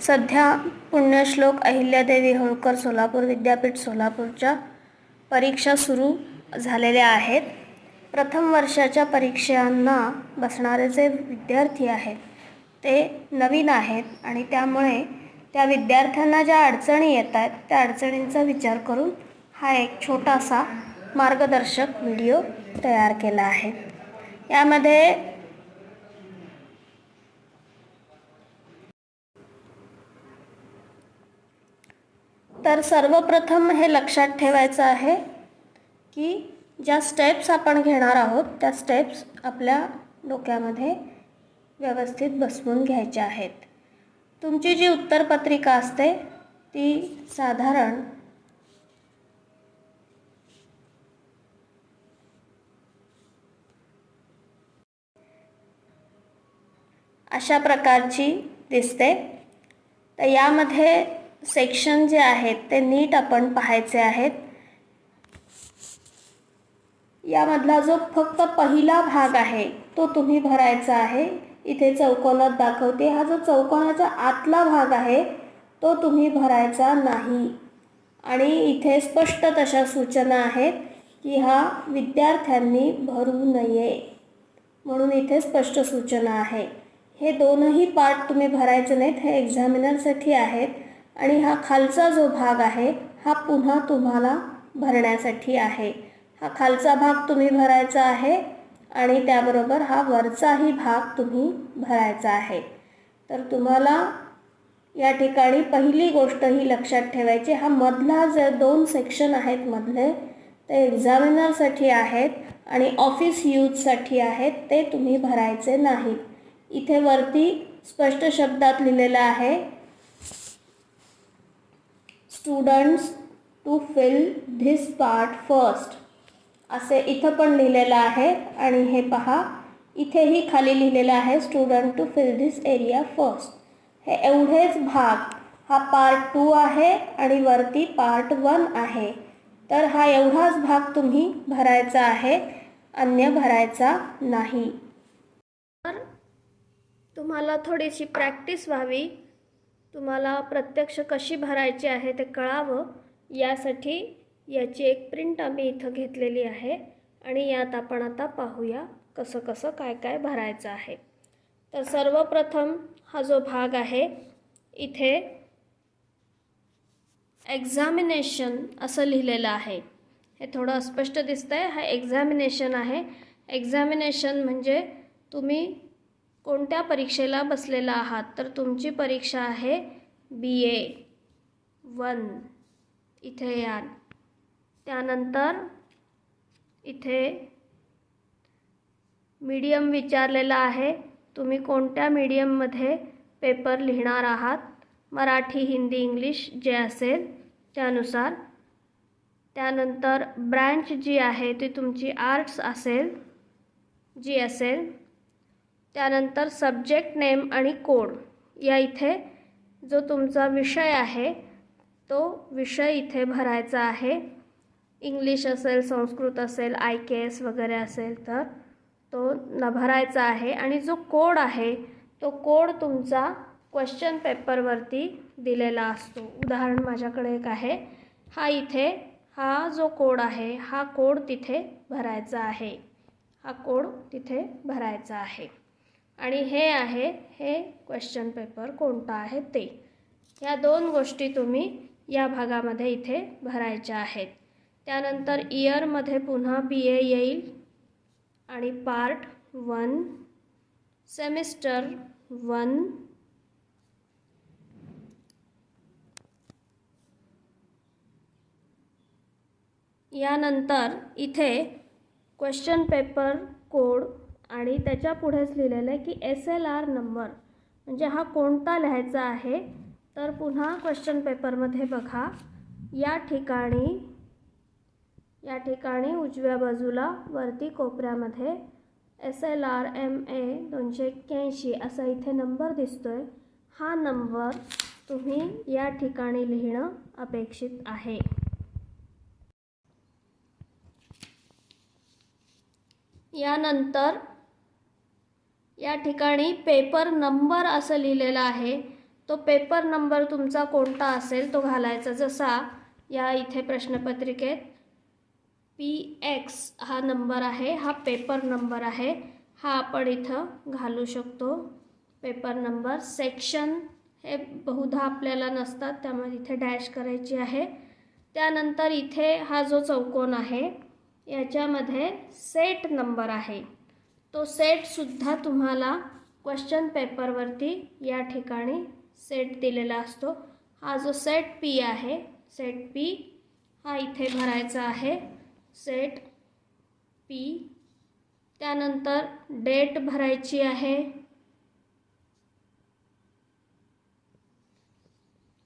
सध्या पुण्यश्लोक अहिल्यादेवी होळकर सोलापूर विद्यापीठ सोलापूरच्या परीक्षा सुरू झालेल्या आहेत. प्रथम वर्षाच्या परीक्षांना बसणारे जे विद्यार्थी आहेत ते नवीन आहेत आणि त्यामुळे त्या विद्यार्थ्यांना ज्या अडचणी येत आहेत त्या अडचणींचा विचार करून हा एक छोटासा मार्गदर्शक व्हिडिओ तयार केला आहे. यामध्ये तर सर्वप्रथम हे लक्षात ठेवायचं आहे की ज्या स्टेप्स आपण घेणार आहोत त्या स्टेप्स आपल्या डोक्यामध्ये व्यवस्थित बसवून घ्यायच्या आहेत. तुमची जी उत्तरपत्रिका असते ती साधारण अशा प्रकारची दिसते. तर यामध्ये सेक्शन जे आहेत ते नीट आपण पाहायचे आहेत. यामधला जो फक्त पहिला भाग आहे तो तुम्ही भरायचा आहे. इथे चौकोनात दाखवते. हा जो चौकोनाचा आतला भाग आहे तो तुम्ही भरायचा नाही. आणि इथे स्पष्ट तशा सूचना आहेत की हा विद्यार्थ्यांनी भरू नये. म्हणून इथे स्पष्ट सूचना आहे. हे दोनही पार्ट तुम्ही भरायचे नाहीत हे एक्झामिनरसाठी आहेत. आणि हा खालचा जो भाग आहे हा पुन्हा तुम्हाला भरण्यासाठी आहे. हा खालचा भाग तुम्ही भरायचा आहे आणि त्याबरोबर हा वरचाही भाग तुम्ही भरायचा आहे. तर तुम्हाला या ठिकाणी पहिली गोष्ट ही लक्षात ठेवायची हा मधला जे दोन सेक्शन आहेत मधले ते एक्झामिनरसाठी आहेत आणि ऑफिस यूजसाठी आहेत ते तुम्ही भरायचे नाहीत इथे वरती स्पष्ट शब्दात लिहिलेलं आहे students to fill this part first असे इथं पण लिहिलेलं आहे आणि हे पहा इथेही खाली लिहिलेलं आहे student to fill this area first हे एवढेच भाग हा पार्ट टू आहे आणि वरती पार्ट वन आहे. तर हा एवढाच भाग तुम्ही भरायचा आहे अन्य भरायचा नाही. तर तुम्हाला थोडीशी प्रॅक्टिस व्हावी. तुम्हाला प्रत्यक्ष कशी भरायची आहे ते कळावं. यासाठी याची एक प्रिंट आम्ही इथं घेतलेली आहे. आणि यात आपण आता पाहूया कसं कसं काय काय भरायचं आहे. तर सर्वप्रथम हा जो भाग आहे इथे एक्झामिनेशन असं लिहिलेलं आहे. हे थोडं अस्पष्ट दिसतंय. हा एक्झामिनेशन आहे. एक्झामिनेशन म्हणजे तुम्ही कोणत्या परीक्षेला बसलेला आहात? तर तुमची परीक्षा आहे बी ए वन इथे याल त्यानंतर इथे मीडियम विचारलेला आहे तुम्ही कोणत्या मीडियममध्ये पेपर लिहिणार आहात? मराठी हिंदी इंग्लिश जे असेल त्यानुसार. त्यानंतर ब्रँच जी आहे ती तुमची आर्ट्स असेल जी असेल त्यानंतर सब्जेक्ट नेम आणि कोड या इथे जो तुमचा विषय आहे तो विषय इथे भरायचा आहे. इंग्लिश असेल संस्कृत असेल आय के एस वगैरे असेल तर तो न भरायचा आहे. आणि जो कोड आहे तो कोड तुमचा क्वेश्चन पेपरवरती दिलेला असतो. उदाहरण माझ्याकडे एक आहे. हा इथे हा जो कोड आहे हा कोड तिथे भरायचा आहे. हा कोड तिथे भरायचा आहे. आणि हे आहे हे क्वेश्चन पेपर कोणता आहे ते. ह्या दोन गोष्टी तुम्ही या भागामध्ये इथे भरायच्या आहेत. त्यानंतर इयरमध्ये पुन्हा बी ए येईल आणि पार्ट वन सेमिस्टर वन यानंतर इथे क्वेश्चन पेपर कोड आणि त्याच्या पुढेच लिहिलेलं आहे की एस एल आर नंबर म्हणजे हा कोणता लिहायचा आहे? तर पुन्हा क्वेश्चन पेपरमध्ये बघा. या ठिकाणी या ठिकाणी उजव्या बाजूला वरती कोपऱ्यामध्ये S L R M A दोनशे एक्क्याऐंशी असा इथे नंबर दिसतो आहे हा नंबर तुम्ही या ठिकाणी लिहिणं अपेक्षित आहे. यानंतर या ठिकाणी पेपर नंबर असं लिहिलेलं आहे. तो पेपर नंबर तुमचा कोणता असेल तो घालायचा. जसा या इथे प्रश्नपत्रिकेत पी एक्स हा नंबर आहे हा पेपर नंबर आहे. हा आपण इथं घालू शकतो. पेपर नंबर सेक्शन हे बहुधा आपल्याला नसतात त्यामुळे इथे डॅश करायची आहे. त्यानंतर इथे हा जो चौकोन आहे याच्यामध्ये सेट नंबर आहे. तो सेटसुद्धा तुम्हाला क्वेश्चन पेपरवरती या ठिकाणी सेट दिलेला असतो. हा जो सेट पी आहे सेट पी हा इथे भरायचा आहे. सेट पी त्यानंतर डेट भरायची आहे.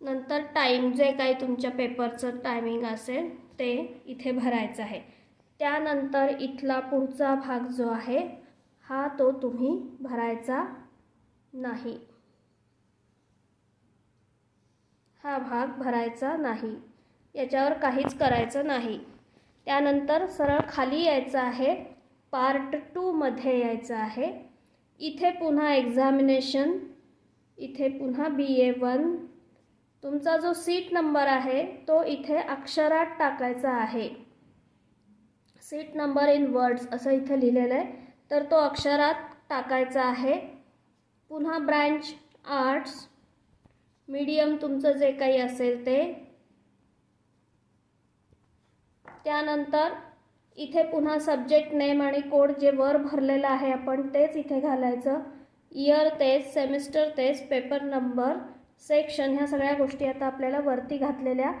नंतर टाईम जे काही तुमच्या पेपरचं टायमिंग असेल ते इथे भरायचं आहे. त्यानंतर इथला पुढचा भाग जो आहे हा तो तुम्ही भरायचा नाही. हा भाग भरायचा नाही. याच्यावर काहीच करायचं नाही. त्यानंतर सरळ खाली यायचं आहे. पार्ट टूमध्ये यायचं आहे. इथे पुन्हा एक्झामिनेशन इथे पुन्हा बी ए वन. तुमचा जो सीट नंबर आहे तो इथे अक्षरात टाकायचा आहे. सीट नंबर इन वर्ड्स असं इथे लिहिलेलं आहे. तर तो अक्षरात टाकायचा आहे. पुन्हा ब्रँच आर्ट्स मीडियम तुमचं जे काही असेल ते. त्यानंतर इथे पुन्हा सब्जेक्ट नेम आणि कोड जे वर भरलेलं आहे आपण तेच इथे घालायचं. इयर तेच सेमिस्टर तेच पेपर नंबर सेक्शन ह्या सगळ्या गोष्टी आता आपल्याला वरती घातलेल्या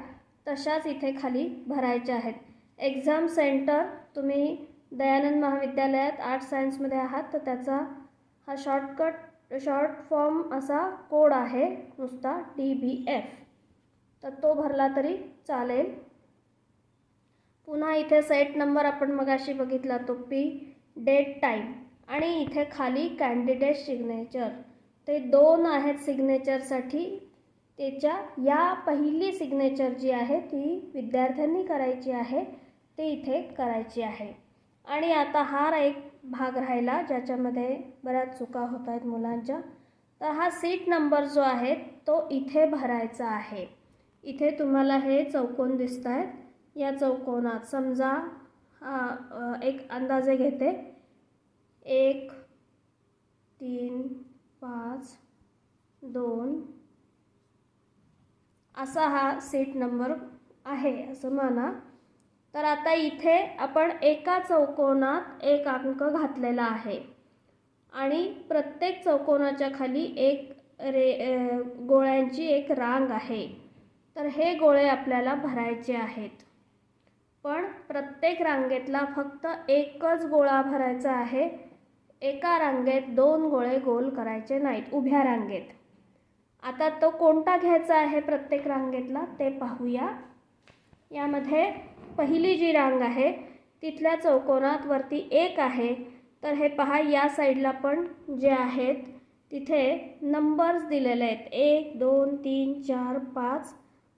तशाच इथे खाली भरायच्या आहेत. एक्झाम सेंटर तुम्ही दयानंद महाविद्यालयात आर्ट सायन्समध्ये आहात तर त्याचा हा शॉर्टकट शॉर्ट फॉर्म असा कोड आहे नुसता डी बी एफ तर तो भरला तरी चालेल. पुन्हा इथे सेट नंबर आपण मगाशी बघितला तो पी डेट टाईम आणि इथे खाली कॅन्डिडेट सिग्नेचर ते दोन आहेत सिग्नेचरसाठी त्याच्या या पहिली सिग्नेचर जी आहे ती विद्यार्थ्यांनी करायची आहे ते इथे करायची आहे. आणि आता हा एक भाग राहिला ज्याच्यामध्ये बऱ्याच चुका होत आहेत मुलांच्या. तर हा सीट नंबर जो आहे तो इथे भरायचा आहे. इथे तुम्हाला हे चौकोन दिसत आहेत या चौकोनात समजा एक अंदाजे घेते. एक तीन पाच दोन. असा हा सीट नंबर आहे असं म्हणा. तर आता इथे आपण एका चौकोनात एक अंक घातलेला आहे. आणि प्रत्येक चौकोनाच्या खाली एक रे गोळ्यांची एक रांग आहे. तर हे गोळे आपल्याला भरायचे आहेत. पण प्रत्येक रांगेतला फक्त एकच गोळा भरायचा आहे. एका रांगेत दोन गोळे गोल करायचे नाहीत उभ्या रांगेत. आता तो कोणता घ्यायचा आहे प्रत्येक रांगेतला ते पाहूया. यामध्ये पहिली जी रांग आहे तिथल्या चौकोनात वरती एक आहे. तर हे पहा या साईडला पण जे आहेत तिथे नंबर्स दिलेले आहेत. एक दोन तीन चार पाच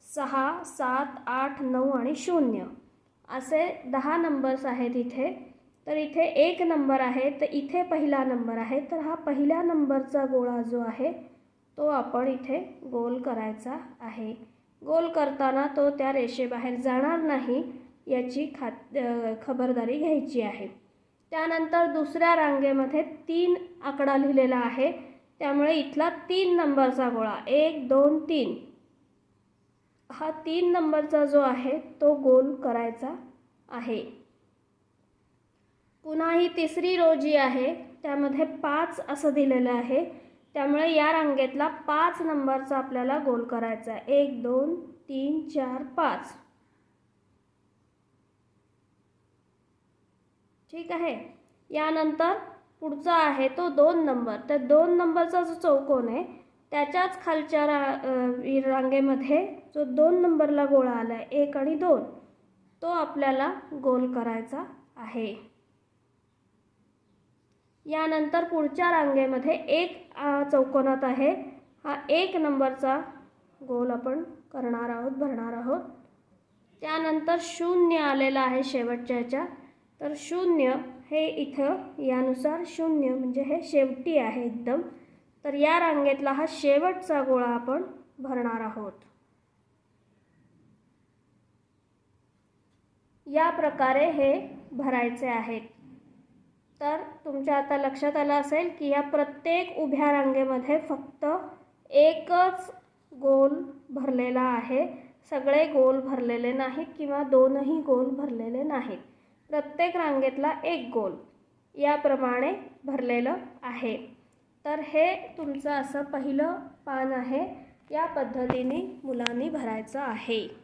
सहा सात आठ नऊ आणि शून्य. असे दहा नंबर्स आहेत इथे. तर इथे एक नंबर आहे तर इथे पहिला नंबर आहे. तर हा पहिल्या नंबरचा गोळा जो आहे तो आपण इथे गोल करायचा आहे. गोल करताना तो त्या रेषेबाहेर जाणार नाही. याची खात खबरदारी घ्यायची आहे. त्यानंतर दुसऱ्या रांगेमध्ये तीन आकडा लिहिलेला आहे. त्यामुळे इथला तीन नंबरचा गोळा. एक दोन तीन. हा तीन नंबरचा जो आहे तो गोल करायचा आहे. पुन्हा ही तिसरी रो जी आहे त्यामध्ये पाच असं दिलेलं आहे. त्यामुळे या रांगेतला पाच नंबरचा आपल्याला गोल करायचा आहे. एक दोन तीन चार पाच. ठीक आहे? यानंतर पुढचा आहे तो दोन नंबर. तर दोन नंबरचा जो चौकोन आहे त्याच्याच खालच्या रा रांगेमध्ये जो दोन नंबरला गोळा आला आहे एक आणि दोन तो आपल्याला गोल करायचा आहे. यानंतर पुढच्या रांगेमध्ये एक चौकोनात आहे. हा एक नंबरचा गोल आपण करणार आहोत भरणार आहोत. त्यानंतर शून्य आलेला आहे शेवटच्या ह्याच्या तर शून्य हे इथं यानुसार शून्य म्हणजे हे शेवटी आहे एकदम. तर या रांगेतला हा शेवटचा गोळा आपण भरणार आहोत. या प्रकारे हे भरायचे आहेत. तर तुमच्या आता लक्षात आलं असेल की या प्रत्येक उभ्या रांगेमध्ये फक्त एकच गोल भरलेला आहे. सगळे गोल भरलेले नाहीत किंवा दोनही गोल भरलेले नाहीत. प्रत्येक रांगेतला एक गोल याप्रमाणे भरलेलं आहे. तर हे तुमचं असं पहिलं पान आहे. या पद्धतीने मुलांनी भरायचं आहे.